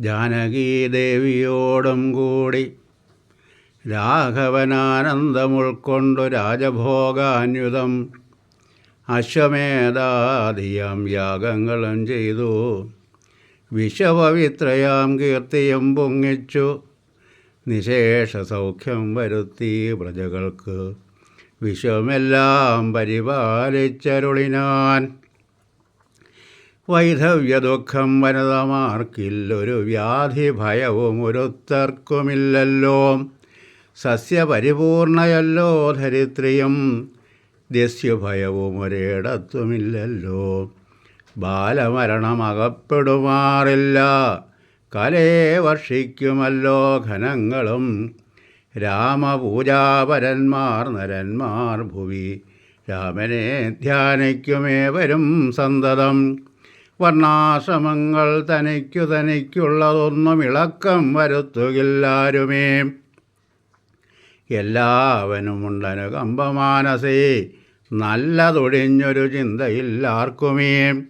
ജാനകീദേവിയോടും കൂടി രാഘവനാനന്ദമുൾക്കൊണ്ടു രാജഭോഗാന്യുതം അശ്വമേധാദിയാം യാഗങ്ങളും ചെയ്തു. വിശ്വപവിത്രയാം കീർത്തിയും പൊങ്ങിച്ചു. നിശേഷ സൗഖ്യം വരുത്തി പ്രജകൾക്ക് വിശ്വമെല്ലാം പരിപാലിച്ചരുളിനാൻ വൈധവ്യ ദുഃഖം വനിതമാർക്കില്ലൊരു വ്യാധി ഭയവും ഒരുത്തർക്കുമില്ലല്ലോ. സസ്യപരിപൂർണയല്ലോ ധരിത്രിയും ദസ്യുഭയവും ഒരിടത്തുമില്ലല്ലോ. ബാലമരണമകപ്പെടുമാറില്ല കലയെ വർഷിക്കുമല്ലോ ഘനങ്ങളും. രാമപൂജാപരന്മാർ നരന്മാർ ഭുവി രാമനെ ധ്യാനിക്കുമേവരും സന്തതം. വർണാശ്രമങ്ങൾ തനിക്കു തനിക്കുള്ളതൊന്നും ഇളക്കം വരുത്തുകില്ലാരുമേ. എല്ലാവനുമുണ്ടനു കമ്പമാനസേ നല്ലതൊടിഞ്ഞൊരു ചിന്തയില്ലാർക്കുമേ.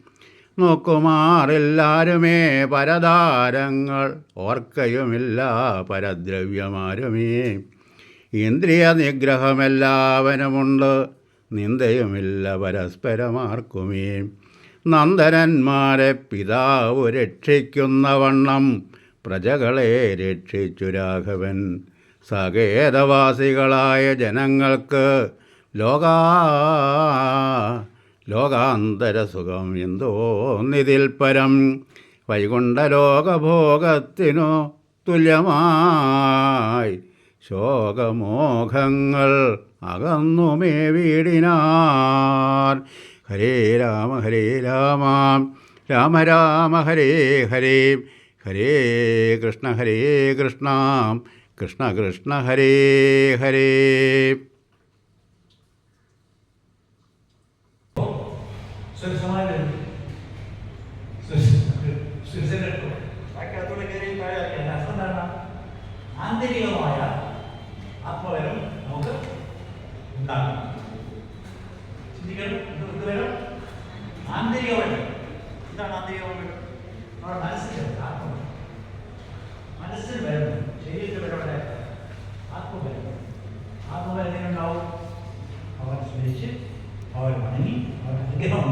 നോക്കുമാറില്ലാരുമേ പരതാരങ്ങൾ ഓർക്കയുമില്ല പരദ്രവ്യമാരുമേ. ഇന്ദ്രിയ നിഗ്രഹമെല്ലാവനുമുണ്ട് നിന്ദയുമില്ല പരസ്പരമാർക്കുമേ. നന്ദനന്മാരെ പിതാവ് രക്ഷിക്കുന്ന വണ്ണം പ്രജകളെ രക്ഷിച്ചു രാഘവൻ. സകേതവാസികളായ ജനങ്ങൾക്ക് ലോകാ ലോകാന്തര സുഖം എന്തോ നിതിൽ പരം. വൈകുണ്ഠലോകഭോഗത്തിനു തുല്യമായി ശോകമോഹങ്ങൾ അകന്നുമേ വീടിനാർ. ഹരേ രാമ ഹരേ രാമ രാമ രാമ ഹരേ ഹരേ ഹരേ കൃഷ്ണ ഹരേ കൃഷ്ണ കൃഷ്ണ കൃഷ്ണ ഹരേ ഹരേ സുരസമായിട്ട് ആന്തരികമായ ಮೆಟಲ್ ಇದು ಬೇರೆ ಆಂತರಿಕ ಮೆಟಲ್ ഇതാണ് ആന്തരിക കൊണ്ട് നമ്മുടെ മനസ്സിൻ്റെ ആത്മ മനസ്സിൽ വരുന്നു ശരീരത്തിൽ വരുന്ന ആത്മബലം ആത്മബലം എങ്ങനെയുണ്ടാവും അവൻ സ്മരിച്ച് അവൻ വണങ്ങി അവൻ അനുഗ്രഹം